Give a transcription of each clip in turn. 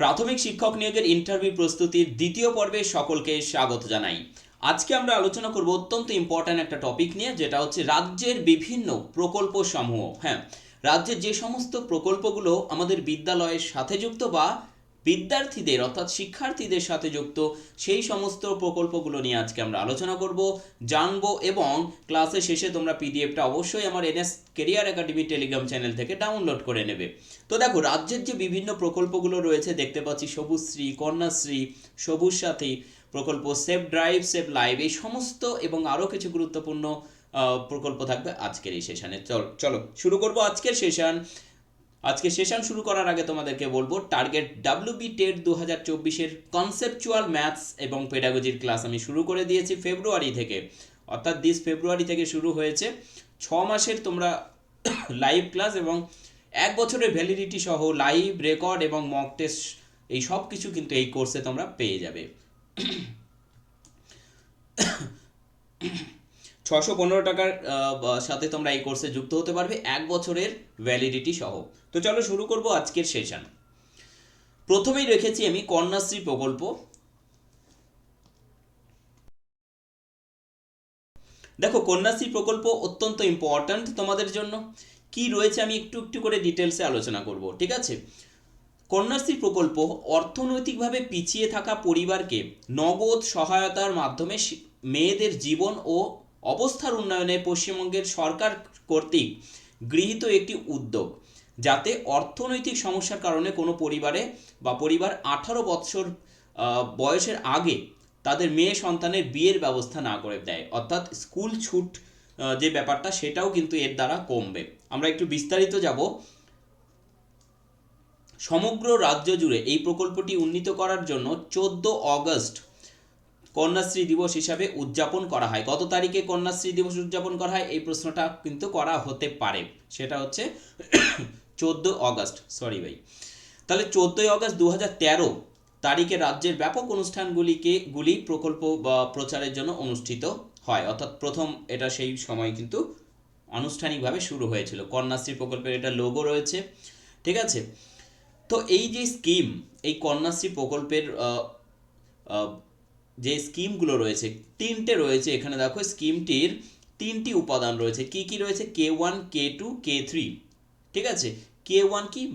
প্রাথমিক শিক্ষক নিয়োগের ইন্টারভিউ প্রস্তুতির দ্বিতীয় পর্বে সকলকে স্বাগত জানাই। আজকে আমরা আলোচনা করব অত্যন্ত ইম্পর্ট্যান্ট একটা টপিক নিয়ে, যেটা হচ্ছে রাজ্যের বিভিন্ন প্রকল্প সমূহ হ্যাঁ রাজ্যের যে সমস্ত প্রকল্পগুলো আমাদের বিদ্যালয়ের সাথে যুক্ত বা বিদ্যার্থীদের অর্থাৎ শিক্ষার্থীদের সাথে যুক্ত সেই সমস্ত প্রকল্পগুলো নিয়ে আজকে আমরা আলোচনা করব, জানব এবং ক্লাসের শেষে তোমরা পিডিএফটা অবশ্যই আমার NS career academy Telegram channel থেকে ডাউনলোড করে নেবে। তো দেখো, রাজ্যের যে বিভিন্ন প্রকল্পগুলো রয়েছে, দেখতে পাচ্ছি সবুজশ্রী, কন্যাশ্রী সবুজ সাথী প্রকল্প সেফ ড্রাইভ সেফ লাইভ এই সমস্ত এবং আরও কিছু গুরুত্বপূর্ণ প্রকল্প থাকবে আজকের এই সেশানে চল, চলো, শুরু করব আজকের সেশন আজকে সেশন শুরু করার আগে তোমাদেরকে বলব টার্গেট ডাব্লিউবি টেট দু হাজার চব্বিশের কনসেপচুয়াল ম্যাথস এবং পেডাগজির ক্লাস আমি শুরু করে দিয়েছি ফেব্রুয়ারি থেকে। অর্থাৎ দিস ফেব্রুয়ারি থেকে শুরু হয়েছে। ছ মাসের তোমরা লাইভ ক্লাস এবং এক বছরের ভ্যালিডিটি সহ লাইভ রেকর্ড এবং মক টেস্ট এই সব কিছু কিন্তু এই কোর্সে তোমরা পেয়ে যাবে। ছশো পনেরো টাকার সাথে তোমরা এই কোর্সে যুক্ত হতে পারবে। এক বছরের ভ্যালিডিটি সহ। তো চলো শুরু করব আজকের সেশন প্রথমেই রেখেছি আমি কন্যাশ্রী প্রকল্প। দেখো, কন্যাশ্রী প্রকল্প অত্যন্ত ইম্পর্ট্যান্ট তোমাদের জন্য। কি রয়েছে আমি একটু একটু করে ডিটেলসে আলোচনা করব, ঠিক আছে? কন্যাশ্রী প্রকল্প অর্থনৈতিকভাবে পিছিয়ে থাকা পরিবারকে নগদ সহায়তার মাধ্যমে মেয়েদের জীবন ও অবস্থার উন্নয়নে পশ্চিমবঙ্গের সরকার কর্তৃক গৃহীত একটি উদ্যোগ, যাতে অর্থনৈতিক সমস্যার কারণে কোনো পরিবারে বা পরিবার আঠারো বৎসর বয়সের আগে তাদের মেয়ে সন্তানের বিয়ের ব্যবস্থা না করে দেয়। অর্থাৎ স্কুল ছুট যে ব্যাপারটা সেটাও কিন্তু এর দ্বারা কমবে। আমরা একটু বিস্তারিত যাব। সমগ্র রাজ্য জুড়ে এই প্রকল্পটি উন্নীত করার জন্য চোদ্দ অগস্ট কন্যাশ্রী দিবস হিসাবে উদযাপন করা হয়। কত তারিখে কন্যাশ্রী দিবস উদযাপন করা হয়, এই প্রশ্নটা কিন্তু করা হতে পারে। সেটা হচ্ছে চোদ্দ অগস্ট। সরি ভাই। তাহলে চোদ্দোই অগস্ট দু তেরো তারিখে রাজ্যের ব্যাপক অনুষ্ঠানগুলিকে, গুলি প্রকল্প বা প্রচারের জন্য অনুষ্ঠিত হয়। অর্থাৎ প্রথম এটা সেই সময় কিন্তু আনুষ্ঠানিকভাবে শুরু হয়েছিল। কন্যাশ্রী প্রকল্পের এটা লোগো রয়েছে। ঠিক আছে? তো এই যে স্কিম এই কন্যাশ্রী প্রকল্পের যে স্কিমগুলো রয়েছে, তিনটে রয়েছে এখানে দেখো, স্কিমটির তিনটি উপাদান রয়েছে। কি কি রয়েছে? K one K two K three ঠিক আছে? কে ওয়ান কি?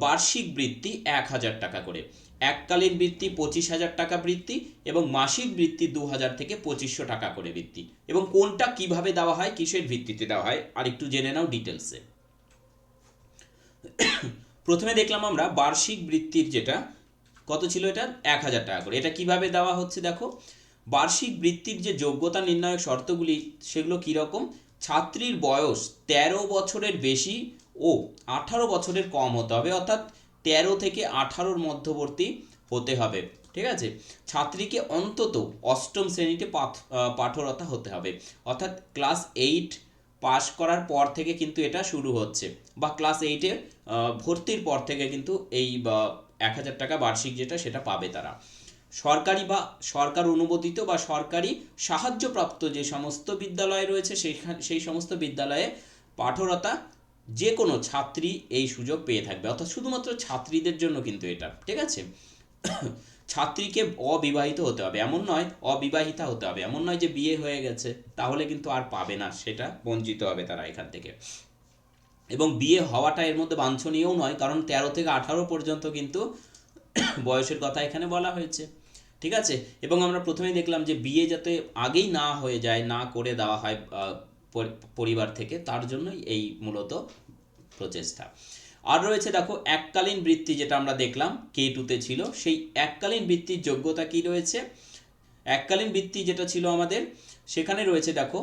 বার্ষিক বৃত্তি এক হাজার টাকা করে। এককালীন বৃত্তি পঁচিশ হাজার টাকা বৃত্তি এবং মাসিক বৃত্তি দু হাজার থেকে পঁচিশশো টাকা করে বৃত্তি। এবং কোনটা কীভাবে দেওয়া হয়? কিসের ভিত্তিতে দেওয়া হয়? আর একটু জেনে নাও ডিটেলসে। প্রথমে দেখলাম আমরা বার্ষিক বৃত্তির যেটা কত ছিল এটা? এক হাজার টাকা করে। এটা কীভাবে দেওয়া হচ্ছে দেখো? বার্ষিক বৃত্তির যে যোগ্যতা নির্ণায়ক শর্তগুলি, সেগুলো কীরকম ছাত্রীর বয়স তেরো বছরের বেশি ও আঠারো বছরের কম হতে হবে, অর্থাৎ তেরো থেকে আঠারোর মধ্যবর্তী হতে হবে, ঠিক আছে? ছাত্রীকে অন্তত অষ্টম শ্রেণীতে পাঠরতা হতে হবে, অর্থাৎ ক্লাস এইট পাশ করার পর থেকে কিন্তু এটা শুরু হচ্ছে, বা ক্লাস এইটে ভর্তির পর থেকে কিন্তু এই, বা এক হাজার টাকা বার্ষিক যেটা সেটা পাবে তারা। সরকারি বা সরকার অনুমোদিত বা সরকারি সাহায্যপ্রাপ্ত যে সমস্ত বিদ্যালয় রয়েছে সেই সেই সমস্ত বিদ্যালয়ে পাঠরতা যে কোনো ছাত্রী এই সুযোগ পেয়ে থাকবে। অর্থাৎ শুধুমাত্র ছাত্রীদের জন্য কিন্তু এটা, ঠিক আছে? ছাত্রীকে অবিবাহিত হতে হবে। এমন নয়, অবিবাহিতা হতে হবে। এমন নয় যে বিয়ে হয়ে গেছে, তাহলে কিন্তু আর পাবে না, সেটা বঞ্চিত হবে তারা এখান থেকে। এবং বিয়ে হওয়াটা এর মধ্যে বাঞ্ছনীয়ও নয়, কারণ তেরো থেকে আঠারো পর্যন্ত কিন্তু বয়সের কথা এখানে বলা হয়েছে। ঠিক আছে? এবং আমরা প্রথমেই দেখলাম যে বিয়ে যাতে আগেই না হয়ে যায়, না করে দেওয়া হয় পরিবার থেকে, তার জন্যই এই মূলত প্রচেষ্টা। আর রয়েছে দেখো, এককালীন বৃত্তি যেটা আমরা দেখলাম কে টুতে ছিল। সেই এককালীন বৃত্তির যোগ্যতা কি রয়েছে? এককালীন বৃত্তি যেটা ছিল আমাদের, সেখানে রয়েছে দেখো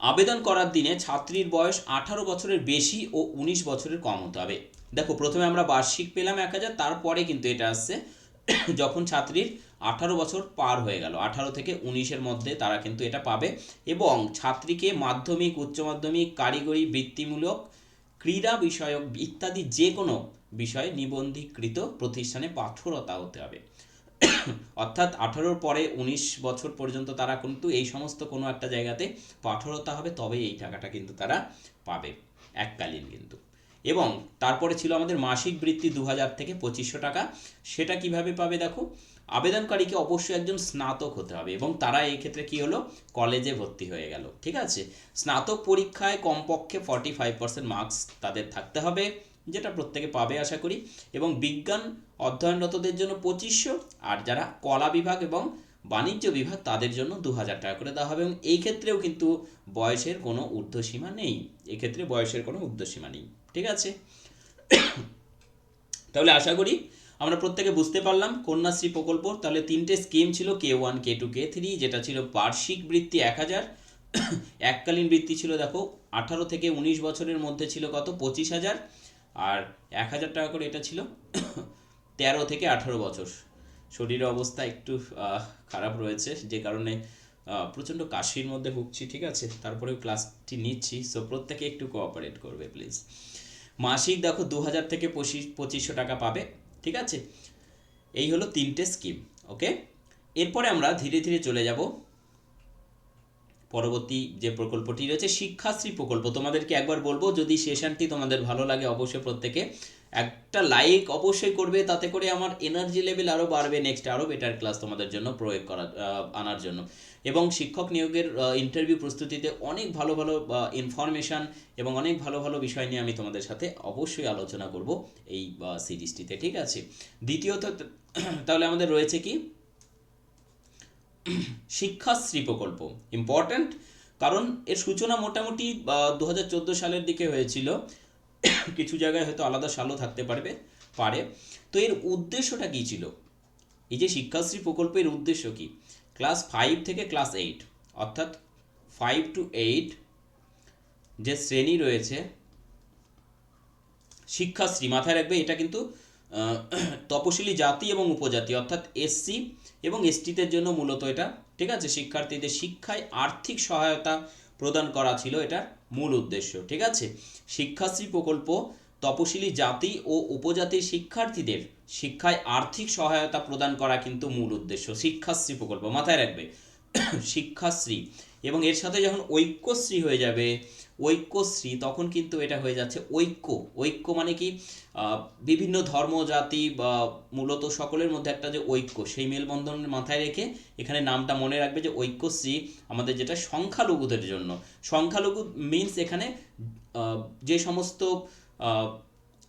আবেদন করার দিনে ছাত্রীর বয়স আঠারো বছরের বেশি ও উনিশ বছরের কম হতে হবে। দেখো, প্রথমে আমরা বার্ষিক পেলাম এক হাজার, তারপরে কিন্তু এটা আসছে। যখন ছাত্রীর আঠারো বছর পার হয়ে গেল, আঠারো থেকে উনিশের মধ্যে তারা কিন্তু এটা পাবে এবং ছাত্রীকে মাধ্যমিক, উচ্চ মাধ্যমিক, কারিগরি, বৃত্তিমূলক, ক্রীড়া বিষয়ক ইত্যাদি যে কোনো বিষয়ে নিবন্ধীকৃত প্রতিষ্ঠানে পাঠরতা হতে হবে। অর্থাৎ আঠারোর পরে উনিশ বছর পর্যন্ত তারা কিন্তু এই সমস্ত কোনো একটা জায়গাতে পাঠরতা হবে, তবেই এই টাকাটা কিন্তু তারা পাবে এককালীন কিন্তু। এবং তারপরে ছিল আমাদের মাসিক বৃত্তি দু হাজার থেকে পঁচিশশো টাকা। সেটা কীভাবে পাবে দেখো? আবেদনকারীকে অবশ্যই একজন স্নাতক হতে হবে এবং তারা এই ক্ষেত্রে কি হলো? কলেজে ভর্তি হয়ে গেল, ঠিক আছে? স্নাতক পরীক্ষায় কমপক্ষে ফর্টি ফাইভ পার্সেন্ট মার্কস তাদের থাকতে হবে, যেটা প্রত্যেকে পাবে আশা করি। এবং বিজ্ঞান অধ্যয়নরতদের জন্য পঁচিশশো, আর যারা কলা বিভাগ এবং বাণিজ্য বিভাগ, তাদের জন্য দু হাজার টাকা করে দেওয়া হবে এবং এই ক্ষেত্রেও কিন্তু বয়সের কোনো ঊর্ধ্বসীমা নেই। এক্ষেত্রে বয়সের কোনো ঊর্ধ্বসীমা নেই। ঠিক আছে? তাহলে আশা করি আমরা প্রত্যেকে বুঝতে পারলাম। কন্যাশ্রী প্রকল্প, তাহলে তিনটে স্কিম ছিল K one K two K three যেটা ছিল বার্ষিক বৃত্তি এক হাজার। এককালীন বৃত্তি ছিল, দেখো, আঠারো থেকে উনিশ বছরের মধ্যে ছিল কত? পঁচিশ হাজার। আর এক হাজার টাকা করে এটা ছিল তেরো থেকে আঠারো বছর। শরীরের অবস্থা একটু খারাপ রয়েছে, যে কারণে প্রচণ্ড কাশির মধ্যে ভুগছি, ঠিক আছে? তারপরেও ক্লাসটি নিচ্ছি সো প্রত্যেকে একটু কোঅপারেট করবে প্লিজ মাসিক দেখো দু হাজার থেকে পঁচিশ, পঁচিশশো টাকা পাবে, ঠিক আছে? এই হলো তিনটে স্কিম ওকে এরপরে আমরা ধীরে ধীরে চলে যাব। পরবর্তী যে প্রকল্পটি রয়েছে, শিক্ষাশ্রী প্রকল্প। তোমাদেরকে একবার বলব, যদি সেশনটি তোমাদের ভালো লাগে, অবশ্যই প্রত্যেকে একটা লাইক অবশ্যই করবে, তাতে করে আমার এনার্জি লেভেল আরও বাড়বে নেক্সট আরও বেটার ক্লাস তোমাদের জন্য প্রয়োগ করা আনার জন্য। এবং শিক্ষক নিয়োগের ইন্টারভিউ প্রস্তুতিতে অনেক ভালো ভালো ইনফরমেশান এবং অনেক ভালো ভালো বিষয় নিয়ে আমি তোমাদের সাথে অবশ্যই আলোচনা করব এই সিরিজটিতে ঠিক আছে? দ্বিতীয়ত, তাহলে আমাদের রয়েছে কি? শিক্ষাশ্রী প্রকল্প। ইম্পর্ট্যান্ট কারণ এর সূচনা মোটামুটি দু হাজার চোদ্দ সালের দিকে হয়েছিল। কিছু জায়গায় হয়তো আলাদা সালও থাকতে পারবে, পারে। তো এর উদ্দেশ্যটা কী ছিল? এই যে শিক্ষাশ্রী প্রকল্পের উদ্দেশ্য কি? ক্লাস ফাইভ থেকে ক্লাস এইট অর্থাৎ ফাইভ টু এইট যে শ্রেণি রয়েছে, শিক্ষাশ্রী, মাথায় রাখবে এটা কিন্তু তপশিলি জাতি এবং উপজাতি, অর্থাৎ এসসি এবং এসটিদের জন্য মূলত এটা, ঠিক আছে? শিক্ষার্থীদের শিক্ষায় আর্থিক সহায়তা প্রদান করা ছিল এটার মূল উদ্দেশ্য, ঠিক আছে? শিক্ষাশ্রী প্রকল্প, তপশিলি জাতি ও উপজাতির শিক্ষার্থীদের শিক্ষায় আর্থিক সহায়তা প্রদান করা কিন্তু মূল উদ্দেশ্য, শিক্ষাশ্রী প্রকল্প মাথায় রাখবে। শিক্ষাশ্রী এবং এর সাথে যখন ঐক্যশ্রী হয়ে যাবে ঐক্যশ্রী তখন কিন্তু এটা হয়ে যাচ্ছে ঐক্য। ঐক্য মানে কি? বিভিন্ন ধর্ম, জাতি বা মূলত সকলের মধ্যে একটা যে ঐক্য, সেই মেলবন্ধনের মাথায় রেখে এখানে নামটা মনে রাখবে যে ঐক্যশ্রী আমাদের যেটা সংখ্যালঘুদের জন্য। সংখ্যালঘু মিন্স এখানে যে সমস্ত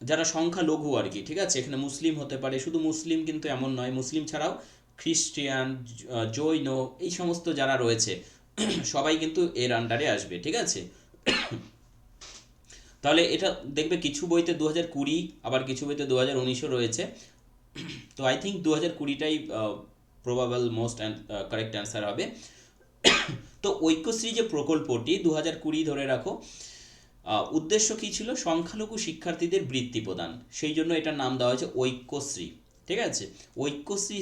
যারা সংখ্যালঘু আর কি, ঠিক আছে? এখানে মুসলিম হতে পারে, শুধু মুসলিম কিন্তু এমন নয়, মুসলিম ছাড়াও খ্রিস্টিয়ান জৈন, এই সমস্ত যারা রয়েছে, সবাই কিন্তু এর আন্ডারে আসবে, ঠিক আছে? তাহলে এটা দেখবে কিছু বইতে দু হাজার কুড়ি, আবার কিছু বইতে দু হাজার উনিশও রয়েছে। তো আই থিঙ্ক দু হাজার কুড়িটাই প্রবাবল মোস্ট কারেক্ট অ্যান্সার হবে। তো ঐক্যশ্রী যে প্রকল্পটি দু হাজার কুড়ি ধরে রাখো উদ্দেশ্য কী ছিল? সংখ্যালঘু শিক্ষার্থীদের বৃত্তি প্রদান। সেই জন্য এটার নাম দেওয়া হয়েছে ঐক্যশ্রী। ঠিক আছে? ঐক্যশ্রী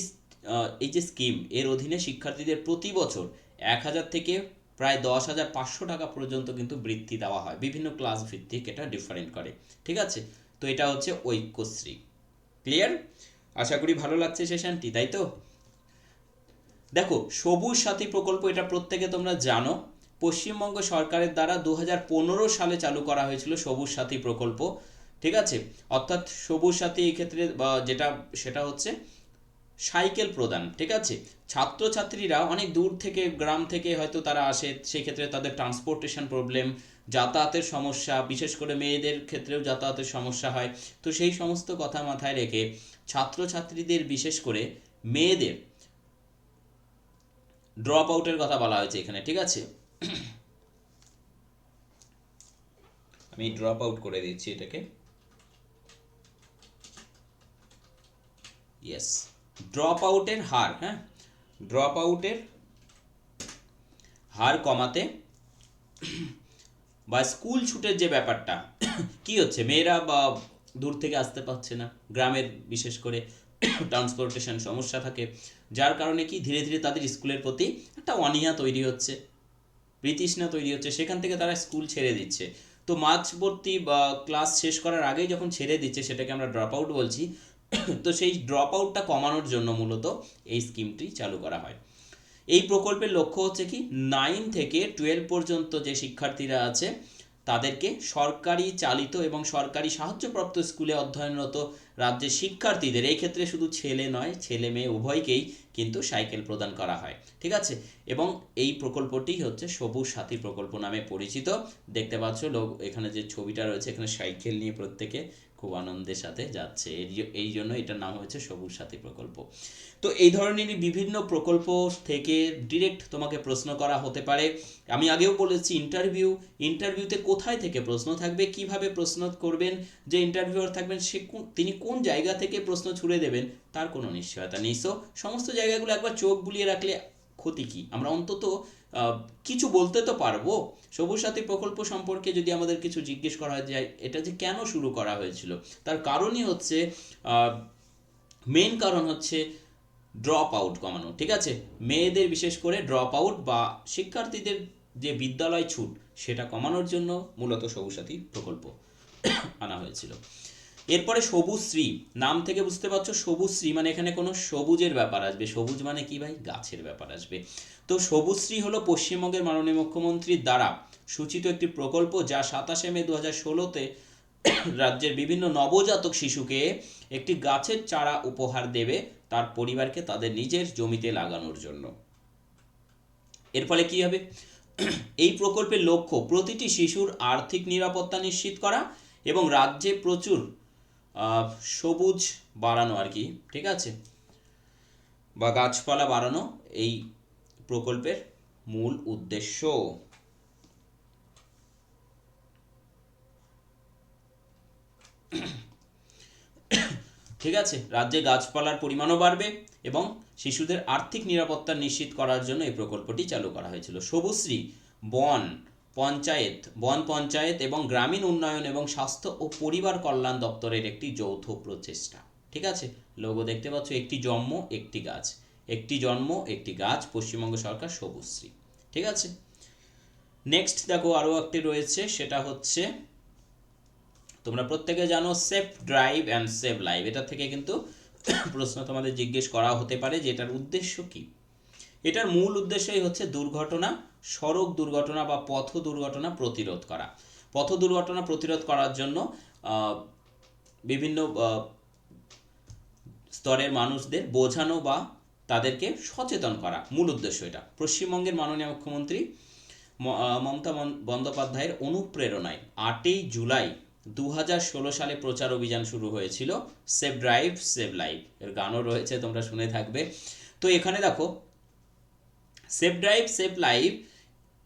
এই যে স্কিম এর অধীনে শিক্ষার্থীদের প্রতি বছর এক হাজার থেকে প্রায় দশ হাজার পাঁচশো টাকা পর্যন্ত কিন্তু বৃত্তি দেওয়া হয়। বিভিন্ন ক্লাস ভিত্তিক এটা ডিফারেন্ট করে। ঠিক আছে? তো এটা হচ্ছে ঐক্যশ্রী। ক্লিয়ার আশা করি ভালো লাগছে সেশনটি তাই তো? দেখো, সবুজ সাথী প্রকল্প এটা প্রত্যেকে তোমরা জানো। পশ্চিমবঙ্গ সরকারের দ্বারা দু হাজার পনেরো সালে চালু করা হয়েছিল সবুজ সাথী প্রকল্প। ঠিক আছে? অর্থাৎ সবুজ সাথী এই ক্ষেত্রে যেটা, সেটা হচ্ছে সাইকেল প্রদান, ঠিক আছে? ছাত্রছাত্রীরা অনেক দূর থেকে, গ্রাম থেকে হয়তো তারা আসে সেই ক্ষেত্রে তাদের ট্রান্সপোর্টেশন প্রবলেম যাতায়াতের সমস্যা, বিশেষ করে মেয়েদের ক্ষেত্রেও যাতায়াতের সমস্যা হয়। তো সেই সমস্ত কথা মাথায় রেখে ছাত্রছাত্রীদের বিশেষ করে মেয়েদের ড্রপ আউটের কথা বলা হয়েছে এখানে, ঠিক আছে? আমি ড্রপ আউট করে দিচ্ছি এটাকে। ইয়েস ড্রপ আউটের হার হ্যাঁ? ড্রপ আউটের হার কমাতে বা স্কুল ছুটের যে ব্যাপারটা, কি হচ্ছে? মেয়েরা বা দূর থেকে আসতে পারছে না। গ্রামের বিশেষ করে ট্রান্সপোর্টেশন সমস্যা থাকে। যার কারণে কি? ধীরে ধীরে তাদের স্কুলের প্রতি একটা অনীহা তৈরি হচ্ছে, বিতৃষ্ণা তৈরি হচ্ছে। সেখান থেকে তারা স্কুল ছেড়ে দিচ্ছে। তো মাঝবর্তী বা ক্লাস শেষ করার আগেই যখন ছেড়ে দিচ্ছে, সেটাকে আমরা ড্রপ আউট বলছি তো সেই ড্রপ আউটটা কমানোর জন্য মূলত এই স্কিমটি চালু করা হয়। এই প্রকল্পের লক্ষ্য হচ্ছে কি নাইন থেকে টুয়েলভ পর্যন্ত যে শিক্ষার্থীরা আছে, তাদেরকে সরকারি চালিত এবং সরকারি সাহায্যপ্রাপ্ত স্কুলে অধ্যয়নরত রাজ্যের শিক্ষার্থীদের, এই ক্ষেত্রে শুধু ছেলে নয়, ছেলে মেয়ে উভয়কেই কিন্তু সাইকেল প্রদান করা হয়, ঠিক আছে? এবং এই প্রকল্পটি হচ্ছে সবুজ সাথী প্রকল্প নামে পরিচিত। দেখতে পাচ্ছ লোক, এখানে যে ছবিটা রয়েছে, এখানে সাইকেল নিয়ে প্রত্যেকে খুব আনন্দের সাথে যাচ্ছে। এই জন্য এটার নাম হয়েছে সবুজ সাথী প্রকল্প। তো এই ধরনেরই বিভিন্ন প্রকল্প থেকে ডিরেক্ট তোমাকে প্রশ্ন করা হতে পারে। আমি আগেও বলেছি ইন্টারভিউ ইন্টারভিউতে কোথায় থেকে প্রশ্ন থাকবে, কীভাবে প্রশ্ন করবেন, যে ইন্টারভিউয়ার থাকবেন, সে তিনি কোন জায়গা থেকে প্রশ্ন ছুড়ে দেবেন, তার কোনো নিশ্চয়তা নেই। সো সমস্ত জায়গাগুলো একবার চোখ বুলিয়ে রাখলে ক্ষতি কি? আমরা অন্তত কিছু বলতে তো পারব। সবুজ সাথী প্রকল্প সম্পর্কে যদি আমাদের কিছু জিজ্ঞেস করা যায়, এটা যে কেন শুরু করা হয়েছিল, তার কারণই হচ্ছে মেন কারণ হচ্ছে ড্রপ আউট কমানো, ঠিক আছে? মেয়েদের বিশেষ করে ড্রপ আউট বা শিক্ষার্থীদের যে বিদ্যালয় ছুট, সেটা কমানোর জন্য মূলত সবুজ সাথী প্রকল্প আনা হয়েছিল। এরপরে সবুজ শ্রী, নাম থেকে বুঝতে পারছ? সবুজ শ্রী মানে এখানে কোনো সবুজের ব্যাপার আসবে। সবুজ মানে কি ভাই? গাছের ব্যাপার আসবে। তো সবুজ শ্রী হলো পশ্চিমবঙ্গের মাননীয় মুখ্যমন্ত্রীর দ্বারা সূচিত একটি প্রকল্প যা সাতাশে মে দু হাজার ষোলোতে রাজ্যের বিভিন্ন নবজাতক শিশুকে একটি গাছের চারা উপহার দেবে তার পরিবারকে তাদের নিজের জমিতে লাগানোর জন্য। এর ফলে কি হবে? এই প্রকল্পের লক্ষ্য, প্রতিটি শিশুর আর্থিক নিরাপত্তা নিশ্চিত করা এবং রাজ্যে প্রচুর সবুজ বাড়ানো আর কি, ঠিক আছে? বা গাছপালা বাড়ানো এই প্রকল্পের মূল উদ্দেশ্য। ঠিক আছে? রাজ্যে গাছপালার পরিমাণও বাড়বে এবং শিশুদের আর্থিক নিরাপত্তা নিশ্চিত করার জন্য এই প্রকল্পটি চালু করা হয়েছিল। সবুজশ্রী বন পঞ্চায়েত, বন পঞ্চায়েত এবং গ্রামীণ উন্নয়ন এবং স্বাস্থ্য ও পরিবার কল্যাণ দপ্তরের একটি যৌথ প্রচেষ্টা। ঠিক আছে? লোগো দেখতে পাচ্ছ, একটি জন্ম, একটি গাছ। একটি জন্ম, একটি গাছ, পশ্চিমবঙ্গ সরকার সবুজশ্রী। ঠিক আছে? নেক্সট দেখো আরও একটি রয়েছে, সেটা হচ্ছে, তোমরা প্রত্যেকে জানো safe drive and save live এটা থেকে কিন্তু প্রশ্ন তোমাদের জিজ্ঞেস করা হতে পারে যে এটার উদ্দেশ্য কি? এটার মূল উদ্দেশ্যই হচ্ছে দুর্ঘটনা, সড়ক দুর্ঘটনা বা পথ দুর্ঘটনা প্রতিরোধ করা। পথ দুর্ঘটনা প্রতিরোধ করার জন্য বিভিন্ন স্তরের মানুষদের বোঝানো বা তাদেরকে সচেতন করা মূল উদ্দেশ্য এটা। পশ্চিমবঙ্গের মাননীয় মুখ্যমন্ত্রী মমতা বন্দ্যোপাধ্যায়ের অনুপ্রেরণায় আটই জুলাই দু ষোলো সালে প্রচার অভিযান শুরু হয়েছিল, সেভ ড্রাইভ, সেভ লাইফ। এর গানও রয়েছে, তোমরা শুনে থাকবে। তো এখানে দেখো সেভ ড্রাইভ সেফ লাইফ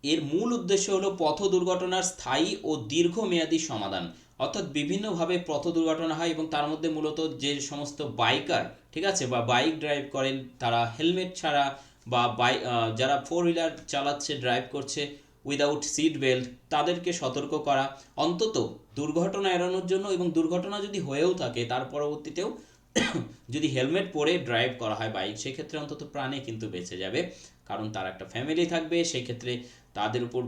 এর মূল উদ্দেশ্য হলো পথ দুর্ঘটনার স্থায়ী ও দীর্ঘমেয়াদী সমাধান। অর্থাৎ বিভিন্নভাবে পথ দুর্ঘটনা হয় এবং তার মধ্যে মূলত যে সমস্ত বাইকার ঠিক আছে? বা বাইক ড্রাইভ করেন, তারা হেলমেট ছাড়া বা বাই যারা ফোর হুইলার চালাচ্ছে ড্রাইভ করছে উইদাউট সিট বেল্ট তাদেরকে সতর্ক করা। অন্তত দুর্ঘটনা এড়ানোর জন্য এবং দুর্ঘটনা যদি হয়েও থাকে, তার পরবর্তীতেও যদি হেলমেট পরে ড্রাইভ করা হয় বাইক সেক্ষেত্রে অন্তত প্রাণে কিন্তু বেঁচে যাবে। কারণ তার একটা ফ্যামিলি থাকবে সেই ক্ষেত্রে তাদের উপর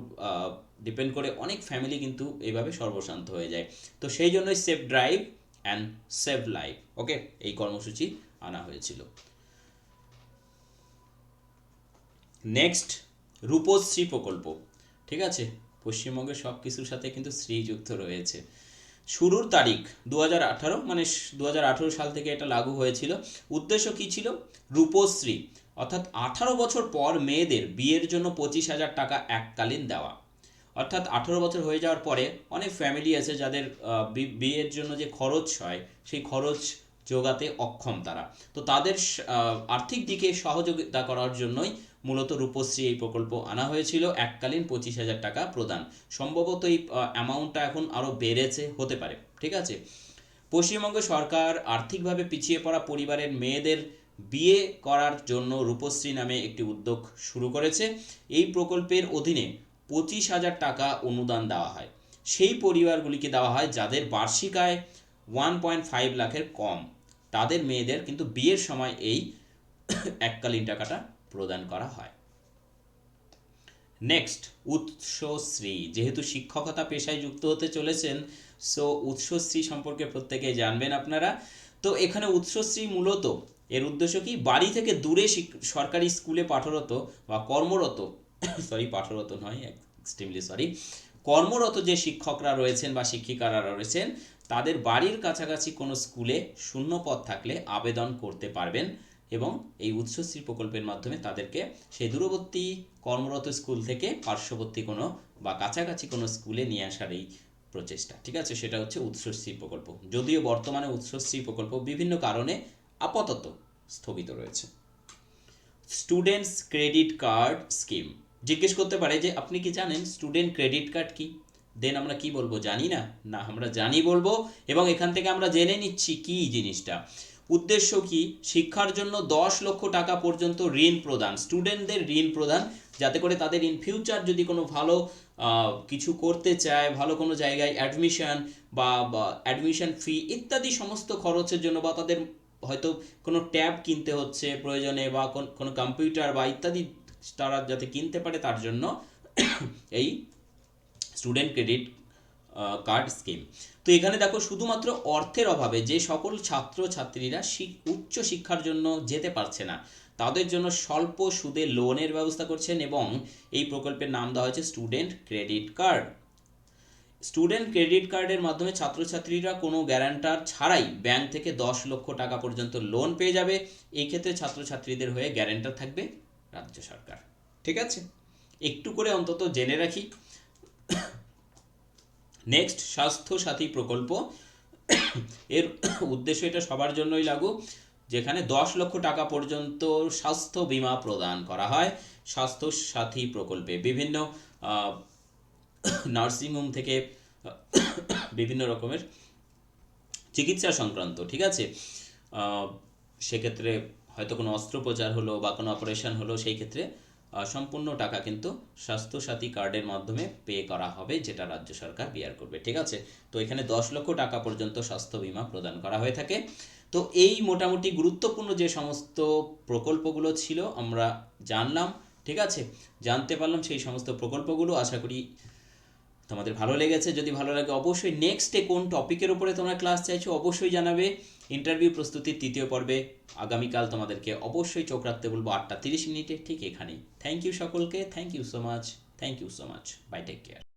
ডিপেন্ড করে অনেক ফ্যামিলি কিন্তু এইভাবে সর্বশান্ত হয়ে যায়। তো সেই জন্যই safe drive and save life okay এই কর্মসূচি আনা হয়েছিল। নেক্সট রূপশ্রী প্রকল্প, ঠিক আছে? পশ্চিমবঙ্গের সব কিছুর সাথে কিন্তু শ্রী যুক্ত রয়েছে। শুরুর তারিখ দু মানে দু সাল থেকে এটা লাগু হয়েছিল। উদ্দেশ্য কি ছিল? রূপশ্রী, অর্থাৎ আঠারো বছর পর মেয়েদের বিয়ের জন্য পঁচিশ হাজার টাকা এককালীন দেওয়া। অর্থাৎ আঠারো বছর হয়ে যাওয়ার পরে অনেক ফ্যামিলি আছে যাদের বিয়ের জন্য যে খরচ হয়, সেই খরচ যোগাতে অক্ষম তারা। তো তাদের আর্থিক দিকে সহযোগিতা করার জন্যই মূলত রূপশ্রী এই প্রকল্প আনা হয়েছিল। এককালীন পঁচিশ হাজার টাকা প্রদান। সম্ভবত এই অ্যামাউন্টটা এখন আরও বেড়েছে, হতে পারে। ঠিক আছে? পশ্চিমবঙ্গ সরকার আর্থিকভাবে পিছিয়ে পড়া পরিবারের মেয়েদের বিয়ে করার জন্য রূপশ্রী নামে একটি উদ্যোগ শুরু করেছে। এই প্রকল্পের অধীনে পঁচিশ হাজার টাকা অনুদান দেওয়া হয়। সেই পরিবারগুলিকে দেওয়া হয় যাদের বার্ষিক আয় ওয়ান পয়েন্ট ফাইভ লাখের কম। তাদের মেয়েদের কিন্তু বিয়ের সময় এই এককালীন টাকাটা প্রদান করা হয়। নেক্সট উৎসশ্রী। যেহেতু শিক্ষকতা পেশায় যুক্ত হতে চলেছেন সো উৎসশ্রী সম্পর্কে প্রত্যেকেই জানবেন আপনারা। তো এখানে উৎসশ্রী মূলত, এর উদ্দেশ্য কি? বাড়ি থেকে দূরে সরকারি স্কুলে পাঠরত বা কর্মরত সরি পাঠরত নয় এক্সট্রিমলি সরি কর্মরত যে শিক্ষকরা রয়েছেন বা শিক্ষিকারা রয়েছেন তাদের বাড়ির কাছাকাছি কোনো স্কুলে শূন্য পদ থাকলে আবেদন করতে পারবেন এবং এই উৎসশ্রী প্রকল্পের মাধ্যমে তাদেরকে সেই দূরবর্তী কর্মরত স্কুল থেকে পার্শ্ববর্তী কোনো বা কাছাকাছি কোনো স্কুলে নিয়ে আসার এই প্রচেষ্টা। ঠিক আছে? সেটা হচ্ছে উৎসশ্রী প্রকল্প। যদিও বর্তমানে উৎসশ্রী প্রকল্প বিভিন্ন কারণে আপাতত স্থগিত রয়েছে। Students credit card scheme. জিজ্ঞেস করতে পারে যে, আপনি কি জানেন স্টুডেন্ট ক্রেডিট কার্ড কি? দেন আমরা কি বলব জানি না। না, আমরা জানি বলব এবং এখান থেকে আমরা জেনে নিচ্ছি কি জিনিসটা। উদ্দেশ্য কি? শিক্ষার জন্য দশ লক্ষ টাকা পর্যন্ত ঋণ প্রদান স্টুডেন্টদের ঋণ প্রদান, যাতে করে তাদের ইন ফিউচার যদি কোনো ভালো কিছু করতে চায়, ভালো কোনো জায়গায় অ্যাডমিশন বা অ্যাডমিশন ফি ইত্যাদি সমস্ত খরচের জন্য বা তাদের হয়তো কোনো ট্যাব কিনতে হচ্ছে প্রয়োজনে বা কোন- কম্পিউটার বা ইত্যাদি তারা যাতে কিনতে পারে তার জন্য এই স্টুডেন্ট ক্রেডিট কার্ড স্কিম তো এখানে দেখো শুধুমাত্র অর্থের অভাবে যে সকল ছাত্র ছাত্রীরা উচ্চ শিক্ষার জন্য যেতে পারছে না, তাদের জন্য স্বল্প সুদে লোনের ব্যবস্থা করছেন এবং এই প্রকল্পের নাম দেওয়া হয়েছে student credit card student credit কার্ডের মাধ্যমে ছাত্রছাত্রীরা কোনো গ্যারান্টার ছাড়াই ব্যাংক থেকে দশ লক্ষ টাকা পর্যন্ত লোন পেয়ে যাবে এই ক্ষেত্রে ছাত্রছাত্রীদের হয়ে গ্যারান্টার থাকবে রাজ্য সরকার। ঠিক আছে? একটু করে অন্তত জেনে রাখি। নেক্সট স্বাস্থ্য সাথী প্রকল্প। এর উদ্দেশ্য এটা সবার জন্যই লাগু, যেখানে দশ লক্ষ টাকা পর্যন্ত স্বাস্থ্য বীমা প্রদান করা হয় স্বাস্থ্য সাথী প্রকল্পে। বিভিন্ন নার্সিংহোম থেকে, বিভিন্ন রকমের চিকিৎসা সংক্রান্ত, ঠিক আছে? সেক্ষেত্রে হয়তো কোনো অস্ত্রোপচার হলো বা কোনো অপারেশন হলো, সেই ক্ষেত্রে সম্পূর্ণ টাকা কিন্তু স্বাস্থ্যসাথী কার্ডের মাধ্যমে পে করা হবে, যেটা রাজ্য সরকার বিয়ার করবে, ঠিক আছে? তো এখানে দশ লক্ষ টাকা পর্যন্ত স্বাস্থ্য বিমা প্রদান করা হয়ে থাকে। তো এই মোটামুটি গুরুত্বপূর্ণ যে সমস্ত প্রকল্পগুলো ছিল, আমরা জানলাম, ঠিক আছে? জানতে পারলাম সেই সমস্ত প্রকল্পগুলো। আশা করি তোমাদের ভালো লেগেছে। যদি ভালো লাগে, অবশ্যই নেক্সটে কোন টপিকের উপরে তোমরা ক্লাস চাইছো, অবশ্যই জানাবে। ইন্টারভিউ প্রস্তুতির তৃতীয় পর্বে আগামীকাল তোমাদেরকে অবশ্যই চোখ রাখতে বলব আটটা তিরিশ মিনিটে, ঠিক এখানেই। থ্যাংক ইউ সকলকে thank you so much thank you so much bye take care